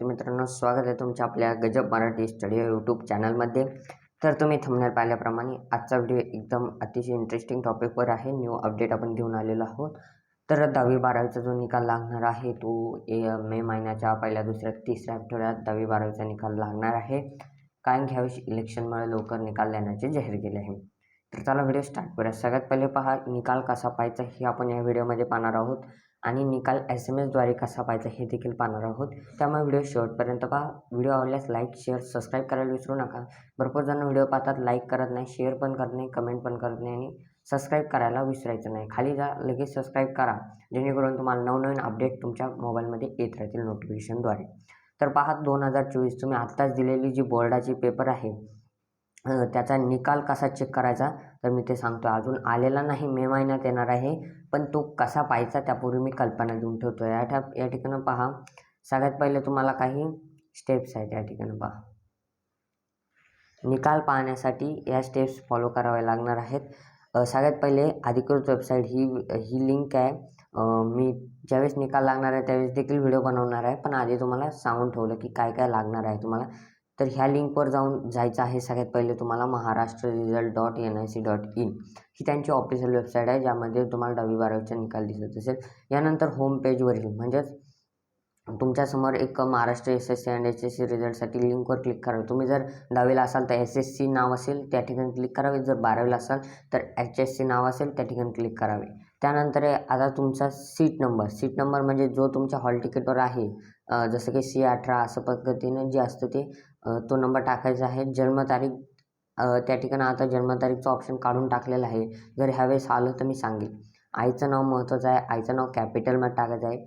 तर मित्रांनो स्वागत आहे तुमच्या आपल्या गजब मराठी स्टडी यूट्यूब चॅनलमध्ये. तर तुम्ही थंबनेल पाहिल्याप्रमाणे आजचा व्हिडिओ एकदम अतिशय इंटरेस्टिंग टॉपिकवर आहे. न्यू अपडेट आपण घेऊन आलेलो आहोत. तर दहावी बारावीचा जो निकाल लागणार आहे तो ए मे महिन्याच्या पहिल्या दुसऱ्या तिसऱ्या आठवड्यात दहावी बारावीचा निकाल लागणार आहे. कारण की ह्यावेळेस इलेक्शनमुळे लवकर निकाल देण्याचे जाहीर केले आहे. तर चला व्हिडिओ स्टार्ट करूया. सगळ्यात पहिले पहा निकाल कसा पाहायचा हे आपण या व्हिडिओमध्ये पाहणार आहोत. आणि निकाल एस एम एसद्वारे कसा पाहायचा हे देखील पाहणार आहोत. त्यामुळे व्हिडिओ शेवटपर्यंत पहा. व्हिडिओ आवडल्यास लाईक शेअर सबस्क्राईब करायला विसरू नका. भरपूर जण व्हिडिओ पाहतात लाईक करत नाही शेअर पण करत नाही कमेंट पण करत नाही आणि सबस्क्राईब करायला विसरायचं नाही. खाली जा लगेच सबस्क्राईब करा. जेणेकरून तुम्हाला नवनवीन अपडेट तुमच्या मोबाईलमध्ये येत राहतील नोटिफिकेशनद्वारे तर पहा दोन हजार चोवीस तुम्ही आत्ताच दिलेली जी बोर्डाची पेपर आहे त्याचा निकाल कसा चेक करायचा तर मी ते सांगतो अजून आलेला नाही मे महिन्यात येणार आहे. पण तो कसा पाहायचा त्यापूर्वी मी कल्पना देऊन ठेवतो. या ठा या ठिकाणी पहा. सगळ्यात पहिले तुम्हाला काही स्टेप्स आहेत या ठिकाणी पहा. निकाल पाहण्यासाठी या स्टेप्स फॉलो कराव्या लागणार आहेत. सगळ्यात पहिले अधिकृत वेबसाईट ही ही लिंक आहे. मी ज्यावेळेस निकाल लागणार आहे त्यावेळेस देखील व्हिडिओ बनवणार आहे. पण आधी तुम्हाला सांगून ठेवलं की काय काय लागणार आहे तुम्हाला. तर ह्या लिंकवर जाऊन जायचं आहे सगळ्यात पहिले तुम्हाला Maharashtra result dot N I C dot in ही त्यांची ऑफिशियल वेबसाईट आहे ज्यामध्ये तुम्हाला दहावी बारावीचा निकाल दिसत असेल. यानंतर होम पेजवरील म्हणजेच तुमच्यासमोर एक Maharashtra S S C and S S C रिझल्टसाठी लिंकवर क्लिक करावे. तुम्ही जर दहावीला असाल तर एस एस सी नाव असेल त्या ठिकाणी क्लिक करावे. जर बारावीला असाल तर एच एस सी नाव असेल त्या ठिकाणी क्लिक करावे. त्यानंतर आहे आता तुमचा सीट नंबर सीट नंबर म्हणजे जो तुमच्या हॉल तिकीटवर आहे जसं की सी अठरा असं पद्धतीनं जे असतं ते तो नंबर टाकायचा आहे. जन्मतारीख त्या ठिकाणी आता जन्मतारीखचं ऑप्शन काढून टाकलेलं आहे. जर ह्यावेळेस आलं तर मी सांगेल. आईचं नाव महत्त्वाचं आहे. आईचं नाव कॅपिटलमध्ये टाकायचं आहे.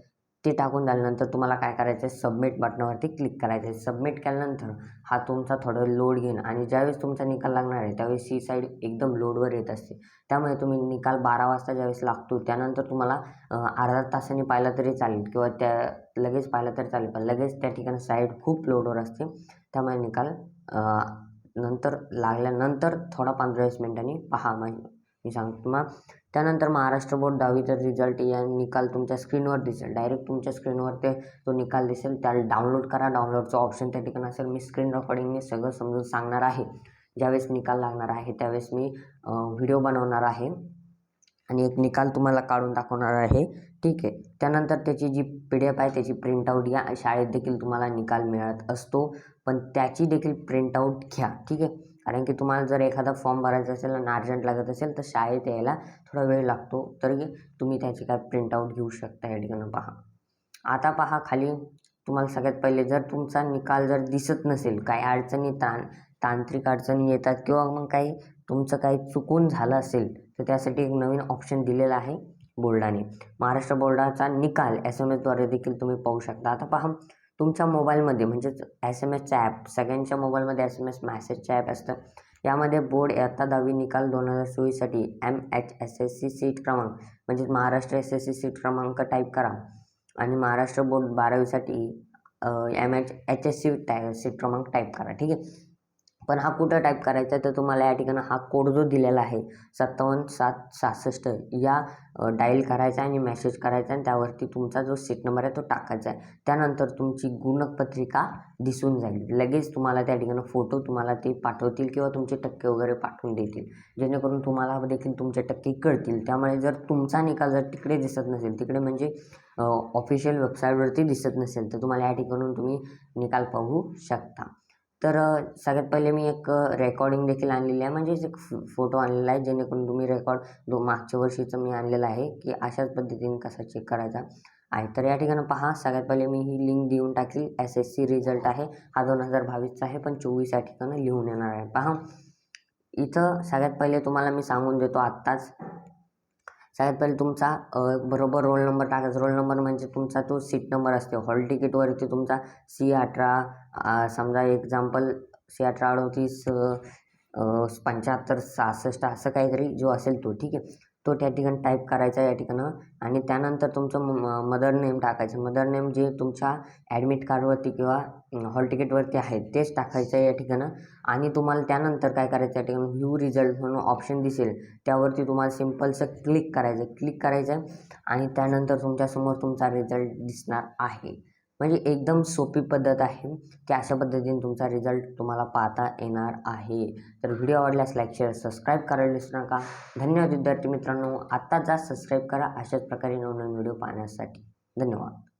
ते टाकून झाल्यानंतर तुम्हाला काय करायचं आहे सबमिट बटनावरती क्लिक करायचं आहे सबमिट केल्यानंतर हा तुमचा थोडं लोड घेईन. आणि ज्यावेळेस तुमचा निकाल लागणार आहे त्यावेळेस ही साईड एकदम लोडवर येत असते. त्यामुळे तुम्ही निकाल बारा वाजता ज्यावेळेस लागतो त्यानंतर तुम्हाला अर्धा तासाने पाहिला तरी चालेल किंवा त्या लगेच पाहिलं तरी चालेल. पण लगेच त्या ठिकाणी साईड खूप लोडवर असते. त्यामुळे निकाल नंतर लागल्यानंतर थोडा पंधरा वीस मिनिटांनी पहा. मग मी सांगतो मग त्यानंतर महाराष्ट्र बोर्ड दहावीचा रिझल्ट या निकाल तुमच्या स्क्रीनवर दिसेल. डायरेक्ट तुमच्या स्क्रीनवर ते तो निकाल दिसेल. त्याला डाउनलोड करा. डाउनलोडचं ऑप्शन त्या ठिकाणी असेल. मी स्क्रीन रेकॉर्डिंगने सगळं समजून सांगणार आहे. ज्यावेळेस निकाल लागणार आहे त्यावेळेस मी व्हिडिओ बनवणार आहे. आणि एक निकाल तुम्हाला काढून दाखवणार आहे. ठीक आहे. त्यानंतर त्याची जी पी डी एफ आहे त्याची प्रिंटआउट घ्या शाळेत देखील तुम्हाला निकाल मिळत असतो. पण त्याची देखील प्रिंटआउट घ्या. ठीक आहे. कारण की तुम्हाला जर एखादा फॉर्म भरायचा असेल आणि अर्जंट लागत असेल तर शाळेत यायला थोडा वेळ लागतो. तरी तुम्ही त्याची काय प्रिंटआउट घेऊ शकता या ठिकाणी. पहा. आता पहा खाली. तुम्हाला सगळ्यात पहिले जर तुमचा निकाल जर दिसत नसेल काही अडचणी तां तांत्रिक अडचणी येतात किंवा मग काही तुमचं काही चुकून झालं असेल तर त्यासाठी एक नवीन ऑप्शन दिलेला आहे बोर्डाने. महाराष्ट्र बोर्डाचा निकाल एस एम एसद्वारे देखील तुम्ही पाहू शकता. आता पहा. तुमच्या मोबाईलमध्ये म्हणजेच एस एम एसचं ॲप सगळ्यांच्या मोबाईलमध्ये एस एम एस मॅसेजचं ॲप असतं. यामध्ये बोर्ड इयत्ता दहावी निकाल दोन हजार चोवीससाठी M H S S C seat क्रमांक म्हणजेच Maharashtra S S C seat क्रमांक टाईप करा. आणि Maharashtra board बारावीसाठी M H H S C tie seat क्रमांक टाईप करा ठीक आहे? पण हा कुठं टाईप करायचा आहे? तर तुम्हाला या ठिकाणी हा कोड जो दिलेला आहे सत्तावन्न सात सहासष्ट या डायल करायचा आहे आणि मेसेज करायचा आणि त्यावरती तुमचा जो सीट नंबर आहे तो टाकायचा आहे. त्यानंतर तुमची गुणपत्रिका दिसून जाईल. लगेच तुम्हाला त्या ठिकाणी फोटो तुम्हाला ते पाठवतील किंवा तुमचे टक्के वगैरे पाठवून देतील. जेणेकरून तुम्हाला देखील तुमचे टक्के कळतील. त्यामुळे जर तुमचा निकाल जर तिकडे दिसत नसेल तिकडे म्हणजे ऑफिशियल वेबसाईटवरती दिसत नसेल तर तुम्हाला या ठिकाणून तुम्ही निकाल पाहू शकता. तर सगळ्यात पहिले मी एक रेकॉर्डिंग देखील आणलेली आहे. म्हणजेच एक फोटो आणलेला आहे जेणेकरून तुम्ही रेकॉर्ड दो मागच्या वर्षीचं मी आणलेलं आहे की अशाच पद्धतीने कसा चेक करायचा आहे. तर या ठिकाणी पहा सगळ्यात पहिले मी ही लिंक देऊन टाकली. एस एस सी रिझल्ट आहे. हा दोन हजार बावीसचा आहे पण चोवीस या ठिकाणी लिहून येणार आहे. पहा. इथं सगळ्यात पहिले तुम्हाला मी सांगून देतो आत्ताच. सगळ्यात पहिले तुमचा बरोबर रोल नंबर टाकायचा. रोल नंबर म्हणजे तुमचा तो सीट नंबर असते. हॉल तिकीटवरती तुमचा सी अठरा समजा एक्झाम्पल सी अठरा अडतीस पंच्याहत्तर सहासष्ट असं काहीतरी जो असेल तो ठीक आहे? तो त्या ठिकाणी टाईप करायचा या ठिकाणं. आणि त्यानंतर तुमचं मदर नेम टाकायचं. मदर नेम जे तुमच्या ॲडमिट कार्डवरती किंवा हॉल तिकीटवरती आहे तेच टाकायचं आहे या ठिकाणं. आणि तुम्हाला त्यानंतर काय करायचं या ठिकाणी? व्ह्यू रिझल्ट म्हणून ऑप्शन दिसेल. त्यावरती तुम्हाला सिम्पलचं क्लिक करायचं. क्लिक करायचं आणि त्यानंतर तुमच्यासमोर तुमचा रिझल्ट दिसणार आहे. म्हणजे एकदम सोपी पद्धत आहे. की अशा पद्धतीने तुमचा रिझल्ट तुम्हाला पाहता येणार आहे. तर व्हिडिओ आवडल्यास लाईक शेअर सबस्क्राईब करायला विसरू नका. धन्यवाद विद्यार्थी मित्रांनो. आत्ता जा सबस्क्राईब करा. अशाच प्रकारे नवनवीन व्हिडिओ पाहण्यासाठी. धन्यवाद.